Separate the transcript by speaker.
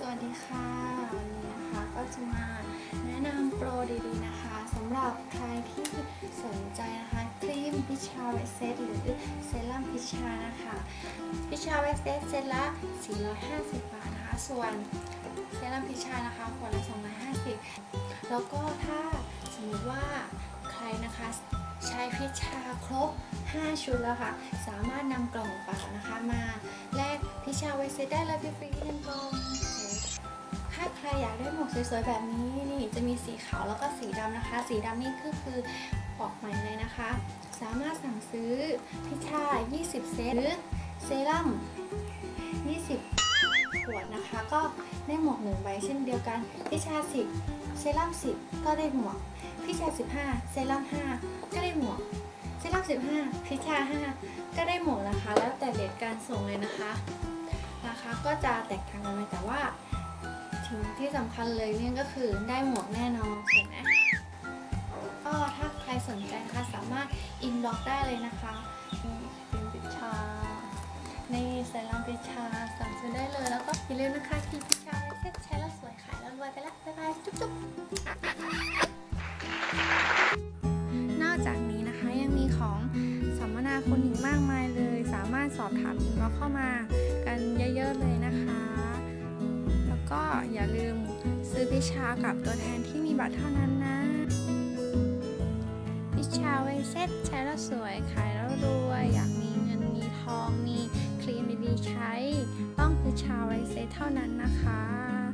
Speaker 1: สวัสดีค่ะ วันนี้นะคะก็จะมาแนะนำโปรดีๆนะคะสำหรับใครที่สนใจนะคะครีมพิชาเวสเซตหรือเซรั่มพิชานะคะพิชาเวสเซตเซตละ 450 บาทนะคะ ส่วนเซรั่มพิชานะคะขวดละ 250 แล้วก็ถ้าสมมติว่าใครนะคะใช้พิชาครบ 5 ชุดแล้วค่ะ สามารถนำกล่องเปล่านะคะมาแลกพิชาเวสเซตได้เลยฟรีๆหนึ่งกล่อง ถ้าใครอยากได้หมวกสวยๆแบบนี้นี่จะมีสีขาวแล้วก็สีดำนะคะ สีดำนี่คือคือออกใหม่เลยนะคะ สามารถสั่งซื้อพิชา 20 เซตหรือเซรั่ม 20 ขวดนะคะ ก็ได้หมวกหนึ่งใบเช่นเดียวกันพิชา 10 เซรั่ม 10 ก็ได้หมวกพิชา 15 เซรั่ม 5 ก็ได้หมวกเซรั่ม 15 พิชา 5 ก็ได้หมวกนะคะ แล้วแต่เลทการส่งเลยนะคะ ราคาก็จะแตกต่างกันไปแต่ว่า สิ่งที่สำคัญเลยเนี่ยก็คือได้หมวกแน่นอนใช่ไหมก็ถ้าใครสนใจนะคะสามารถอินบ็อกได้เลยนะคะนี่เป็นปิชาในเซรั่มปิชาสั่งซื้อได้เลยแล้วก็อย่าลืมนะคะที่ปิชาเซ็ตใช้แล้วสวยขายแล้วรวยไปแล้วบ๊ายบายจุ๊บจุ๊บนอกจากนี้นะคะยังมีของสัมมนาคุณอีกมากมายเลย สามารถสอบถามอินบ็อกเข้ามากันเยอะๆเลย ก็อย่าลืมซื้อพิชากับตัวแทนที่มีบัตรเท่านั้นนะ พิชาไวเซ็ตใช้แล้วสวยขายแล้วรวย อยากมีเงินมีทองมีครีมดีๆใช้ ต้องพิชาไวเซ็ตเท่านั้นนะคะ